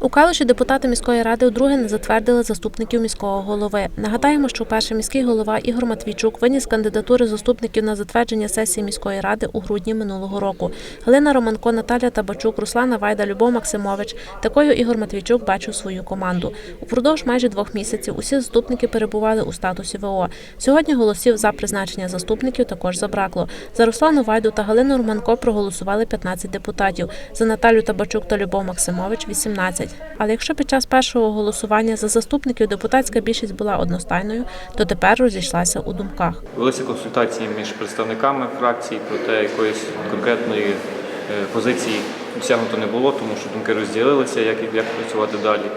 У Калуші депутати міської ради удруге не затвердили заступників міського голови. Нагадаємо, що вперше міський голова Ігор Матвійчук виніс кандидатури заступників на затвердження сесії міської ради у грудні минулого року. Галина Романко, Наталя Табачук, Руслана Вайда, Любов Максимович. Такою Ігор Матвійчук бачив свою команду. Упродовж майже двох місяців усі заступники перебували у статусі ВО. Сьогодні голосів за призначення заступників також забракло. За Руслану Вайду та Галину Романко проголосували 15 депутатів. За Наталю Табачук та Любов Максимович 18. Але якщо під час першого голосування за заступників депутатська більшість була одностайною, то тепер розійшлася у думках. Велися консультації між представниками фракцій, проте якоїсь конкретної е, позиції досягнуто не було, тому що думки розділилися, як, як працювати далі.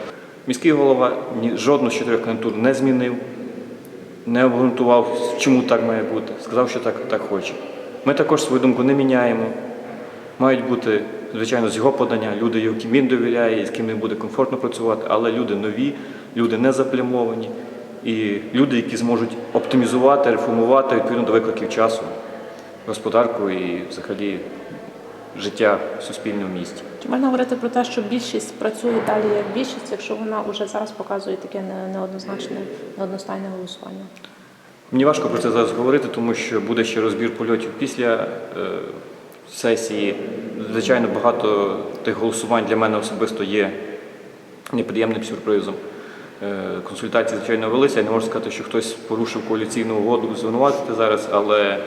Міський голова жодну з чотирьох кандидатур не змінив, не обґрунтував, чому так має бути. Сказав, що так, так хоче. Ми також свою думку не міняємо. Мають бути, звичайно, з його подання люди, яким він довіряє і з ким він буде комфортно працювати, але люди нові, люди не заплямовані і люди, які зможуть оптимізувати, реформувати відповідно до викликів часу, господарку і взагалі життя в суспільному місті. Чи можна говорити про те, що більшість працює далі як більшість, якщо вона вже зараз показує таке неоднозначне, неодностайне голосування? Мені важко про це зараз говорити, тому що буде ще розбір польотів після е, сесії. Звичайно, багато тих голосувань для мене особисто є неприємним сюрпризом. Е, Консультації, звичайно, велися. Я не можу сказати, що хтось порушив коаліційну угоду звинуватити зараз, але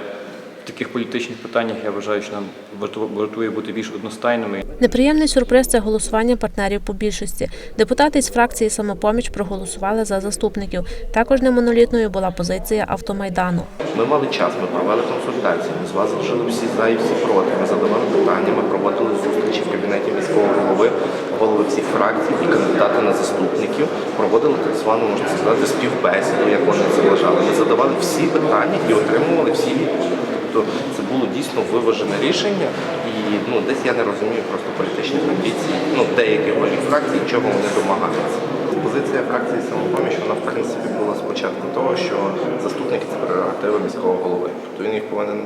в таких політичних питаннях я вважаю, що нам варто- вартує бути більш одностайними. Неприємний сюрприз це голосування партнерів по більшості. Депутати з фракції самопоміч проголосували за заступників. Також немонолітною була позиція автомайдану. Ми мали час, ми провели консультації, ми зважили всі за і всі проти. Ми задавали питання, ми проводили зустрічі в кабінеті міського голови, голови всіх фракцій і кандидати на заступників. Проводили так звану, можна сказати, співбесіду, як вони це вважали. Ми задавали всі питання і отримували всі відповіді. Тобто це було дійсно виважене рішення, і ну десь я не розумію просто політичних амбіцій, ну деяких голів фракцій, чого вони домагаються. Позиція фракції самопоміч вона в принципі була спочатку того, що заступники це прерогатива міського голови. Тобто він їх повинен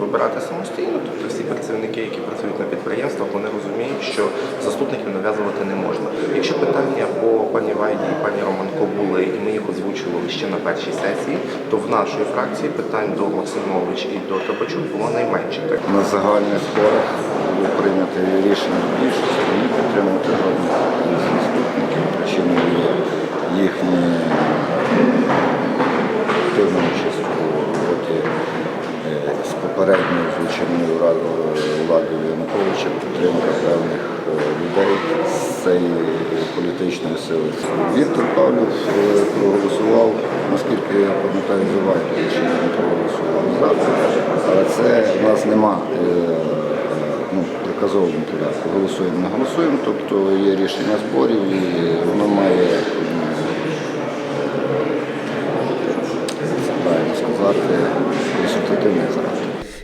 вибирати самостійно. Тобто всі працівники, які працюють на підприємствах, вони розуміють, що заступників нав'язувати не можна. Якщо питання по пані Вайді і пані Романко були, і ми їх озвучували ще на першій сесії, то в нашої фракції питань до Максимович і до Табачук було найменше. На загальних зборах було прийнято рішення більшості не підтримувати жодних із заступників. Причиною їхні активну участь у роботі е, з попередньою звичайною владою Януковича, підтримка певних е, людей з цієї політичної сили. Віктор Павлов е, проголосував, наскільки я пам'ятаю, за Вайду, чи не проголосував за. Але це в нас нема е, ну, приказовому порядку. Голосуємо, не голосуємо, тобто є рішення зборів і воно має правильно сказати, консультативний характер.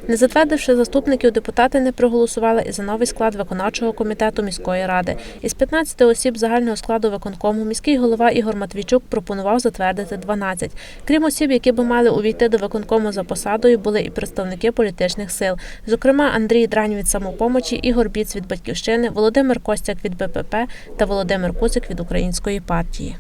Не затвердивши заступників, депутати не проголосували і за новий склад виконавчого комітету міської ради. Із 15 осіб загального складу виконкому міський голова Ігор Матвійчук пропонував затвердити 12. Крім осіб, які би мали увійти до виконкому за посадою, були і представники політичних сил. Зокрема, Андрій Дрань від самопомочі, Ігор Біц від батьківщини, Володимир Костяк від БПП та Володимир Куцик від української партії.